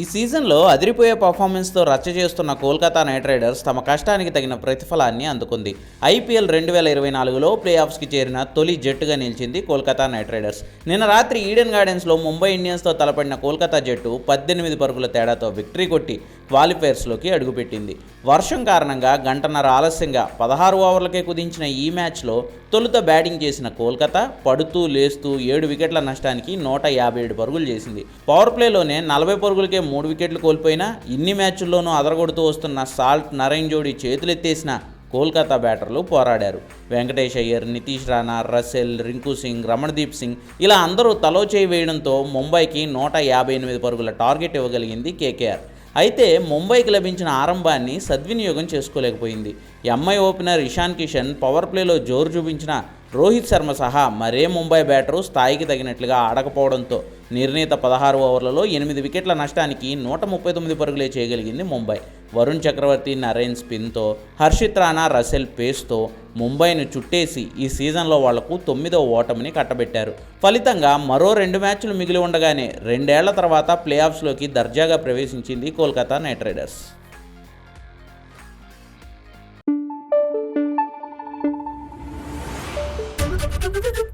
ఈ సీజన్లో అదిరిపోయే పర్ఫార్మెన్స్తో రచ్చ చేస్తున్న కోల్కతా నైట్ రైడర్స్ తమ కష్టానికి తగిన ప్రతిఫలాన్ని అందుకుంది. ఐపీఎల్ రెండు వేల ఇరవై నాలుగులో ప్లే ఆఫ్స్కి చేరిన తొలి జట్టుగా నిలిచింది కోల్కతా నైట్ రైడర్స్. నిన్న రాత్రి ఈడెన్ గార్డెన్స్లో ముంబై ఇండియన్స్తో తలపడిన కోల్కతా జట్టు పద్దెనిమిది పరుగుల తేడాతో విక్టరీ కొట్టి క్వాలిఫైర్స్లోకి అడుగుపెట్టింది. వర్షం కారణంగా గంటన్నర ఆలస్యంగా పదహారు ఓవర్లకే కుదించిన ఈ మ్యాచ్లో తొలుత బ్యాటింగ్ చేసిన కోల్కతా పడుతూ లేస్తూ ఏడు వికెట్ల నష్టానికి నూట యాభై ఏడు పరుగులు చేసింది. పవర్ ప్లేలోనే నలభై పరుగులకే మూడు వికెట్లు కోల్పోయినా ఇన్ని మ్యాచ్ల్లోనూ అదరగొడుతూ వస్తున్న సాల్ట్ నరైన్ జోడీ చేతులెత్తేసిన కోల్కతా బ్యాటర్లు పోరాడారు. వెంకటేష్ అయ్యర్ నితీష్ రాణా రసెల్ రింకు సింగ్ రమణదీప్ సింగ్ ఇలా అందరూ తలో చేయి వేయడంతో ముంబైకి నూట యాభై ఎనిమిది పరుగుల టార్గెట్ ఇవ్వగలిగింది కేకేఆర్. అయితే ముంబైకి లభించిన ఆరంభాన్ని సద్వినియోగం చేసుకోలేకపోయింది. MI opener Ishan Kishan power ప్లేలో జోరు చూపించిన రోహిత్ శర్మ సహా మరే ముంబై బ్యాటరు స్థాయికి తగినట్లుగా ఆడకపోవడంతో నిర్ణీత పదహారు ఓవర్లలో ఎనిమిది వికెట్ల నష్టానికి నూట ముప్పై తొమ్మిది పరుగులే చేయగలిగింది ముంబై. వరుణ్ చక్రవర్తి నరేన్ స్పిన్తో హర్షిత్ రాణా రసెల్ పేస్తో ముంబైను చుట్టేసి ఈ సీజన్లో వాళ్ళకు తొమ్మిదో ఓటమిని కట్టబెట్టారు. ఫలితంగా మరో రెండు మ్యాచ్లు మిగిలి ఉండగానే రెండేళ్ళ తర్వాత ప్లే ఆఫ్స్లోకి దర్జాగా ప్రవేశించింది కోల్కతా నైట్ రైడర్స్. どっ!